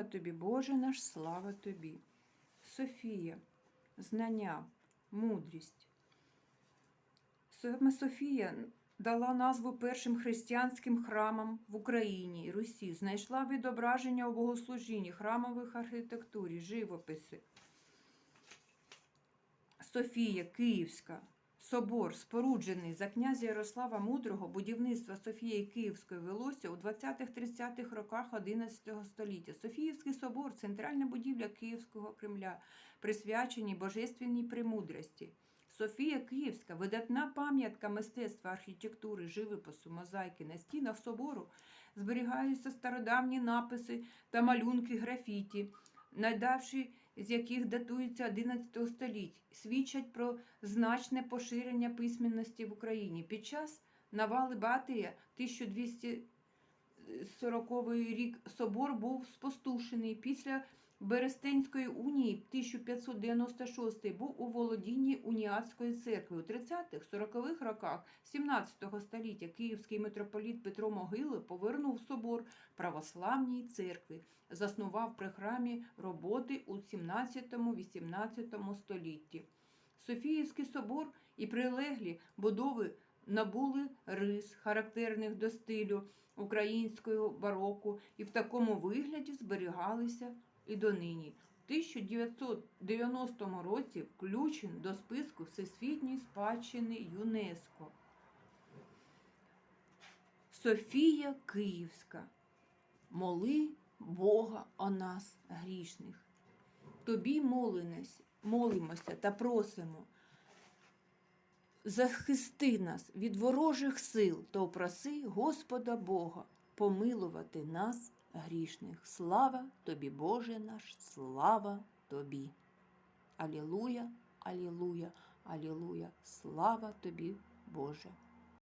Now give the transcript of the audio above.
Слава тобі, Боже наш, слава тобі. Софія, знання, мудрість. Софія дала назву першим християнським храмам в Україні і Русі, знайшла відображення у богослужінні, храмових архітектурі, живописи. Софія Київська, собор, споруджений за князя Ярослава Мудрого, будівництво Софії Київської велося у 20-30-х роках XI століття. Софіївський собор центральна будівля Київського Кремля, присвячені божественній премудрості. Софія Київська видатна пам'ятка мистецтва архітектури, живопису, мозаїки. На стінах собору зберігаються стародавні написи та малюнки графіті, найдавші з яких датуються 11 століть, свідчать про значне поширення письменності в Україні. Під час навали Батия 1240 рік собор був спустушений. Після Берестенської унії 1596 був у володінні уніатської церкви. У 30-40-х роках 17 століття київський митрополіт Петро Могили повернув собор православній церкви, заснував при храмі роботи у 17-18 столітті. Софіївський собор і прилеглі будови набули рис, характерних до стилю українського бароку, і в такому вигляді зберігалися і донині. В 1990 році включен до списку Всесвітньої спадщини ЮНЕСКО. Софія Київська. Моли Бога о нас грішних. Тобі молимося та просимо. Захисти нас від ворожих сил, то проси Господа Бога помилувати нас грішних. Слава тобі, Боже наш, слава тобі. Алілуя, алілуя, алілуя, слава тобі, Боже